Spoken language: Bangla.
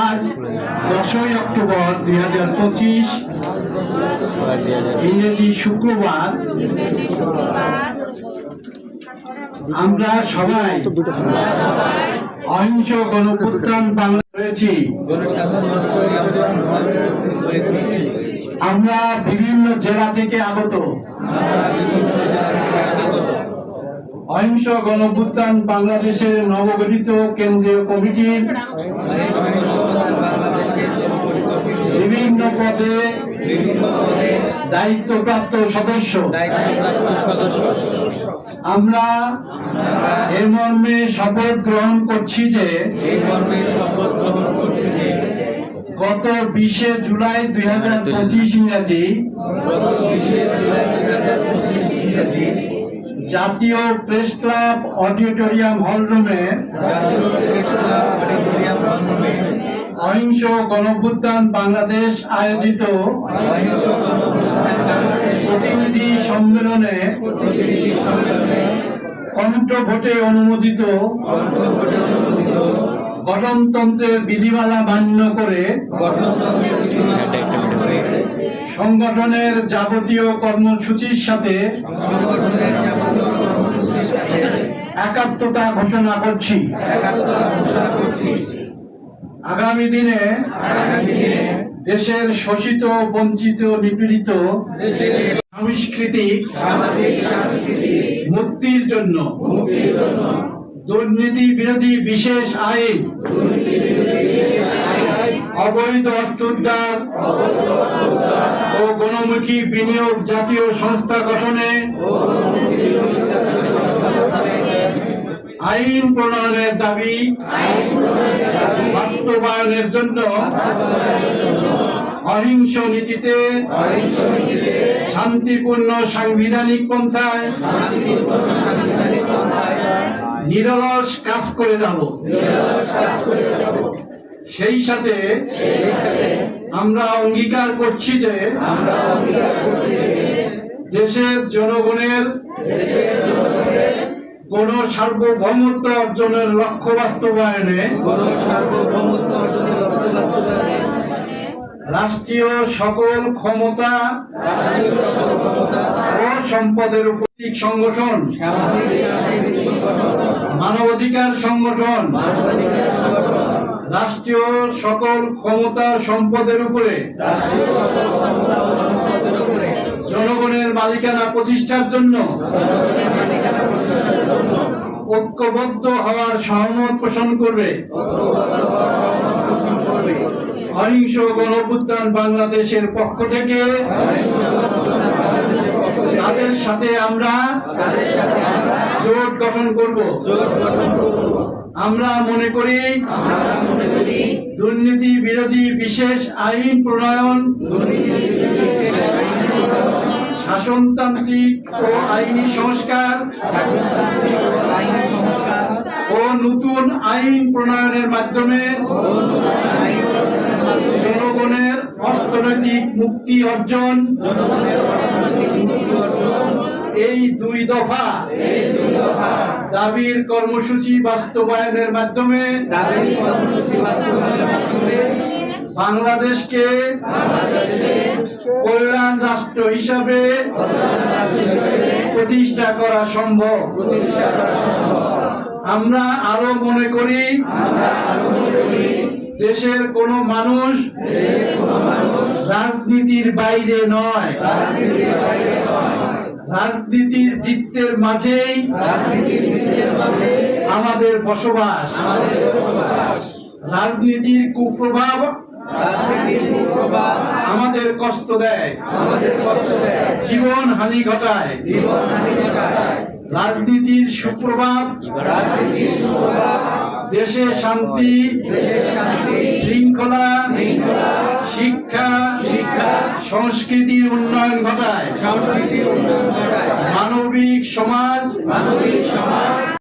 আজ দশই অক্টোবর দুই হাজার পঁচিশ, ইংরেজি শুক্রবার। আমরা সবাই অহিংস গণপুত্রাণ বাংলা রয়েছি। আমরা বিভিন্ন জেলা থেকে আগত। অহিংস গণপুত্রাণ বাংলাদেশের নবগঠিত কেন্দ্রীয় কমিটির বিভিন্ন পদে দায়িত্বপ্রাপ্ত সদস্য। আমরা এ মর্মে শপথ গ্রহণ করছি যে গত বিশে জুলাই দুই হাজার পঁচিশ ইংরাজি জাতীয় প্রেস ক্লাব অডিটোরিয়াম হল রুমে অহিংস গণভুত্থান বাংলাদেশ আয়োজিত প্রতিনিধি সম্মেলনে কণ্ঠ ভোটে অনুমোদিত গঠনতন্ত্রের বিধিমালা মান্য করে সংগঠনের যাবতীয় কর্মসূচির সাথে একাত্মতা ঘোষণা করছি। আগামী দিনে দেশের শোষিত বঞ্চিত নিপীড়িত সাংস্কৃতিক মুক্তির জন্য দুর্নীতি বিরোধী বিশেষ আইন অবৈধ অর্থ উদ্ধার ও গণমুখী বিনিয়োগ জাতীয় সংস্থা গঠনে আইন প্রণয়নের দাবি। বাস্তবায়নের জন্য। অহিংস নীতিতে। শান্তিপূর্ণ সাংবিধানিক পন্থায়। নিরলস কাজ করে যাব। সেই সাথে আমরা অঙ্গীকার করছি যে দেশের জনগণের কোন সার্বভৌমত্ব অর্জনের লক্ষ্য বাস্তবায়নে কোন সার্বভৌমত্ব অর্জনের লক্ষ্য বাস্তবায়নে রাষ্ট্রীয় সকল ক্ষমতা ও সম্পদের উপস্থিত সংগঠন মানবাধিকার সংগঠন রাষ্ট্রীয় সকল ক্ষমতা সম্পদের উপরে জনগণের মালিকানা প্রতিষ্ঠার জন্য ঐক্যবদ্ধ হওয়ার সহমত পোষণ করবে। অহিংস গণভুত্থান বাংলাদেশের পক্ষ থেকে তাদের সাথে আমরা জোট গঠন করব। আমরা মনে করি দুর্নীতি বিরোধী বিশেষ আইন প্রণয়ন শাসনতান্ত্রিক ও আইনি সংস্কার ও নতুন আইন প্রণয়নের মাধ্যমে জনগণের অর্থনৈতিক মুক্তি অর্জন এই দুই দফা দাবির কর্মসূচি বাস্তবায়নের মাধ্যমে বাংলাদেশকে কল্যাণ রাষ্ট্র হিসাবে প্রতিষ্ঠা করা সম্ভব। আমরা আরও মনে করি, দেশের কোন মানুষ রাজনীতির বাইরে নয়। রাজনীতির বৃত্তের মাঝেই আমাদের বসবাস। রাজনীতির কুপ্রভাব আমাদের কষ্ট দেয়। আমাদের কষ্ট দেয়। জীবন হানি ঘটায়। জীবন হানি ঘটায়। রাজনীতির সুপ্রভাব। দেশে শান্তি। দেশে শান্তি। শৃঙ্খলা। শৃঙ্খলা। শিক্ষা। শিক্ষা। সংস্কৃতির উন্নয়ন ঘটায়। সংস্কৃতির উন্নয়ন ঘটায়। মানবিক সমাজ। মানবিক সমাজ।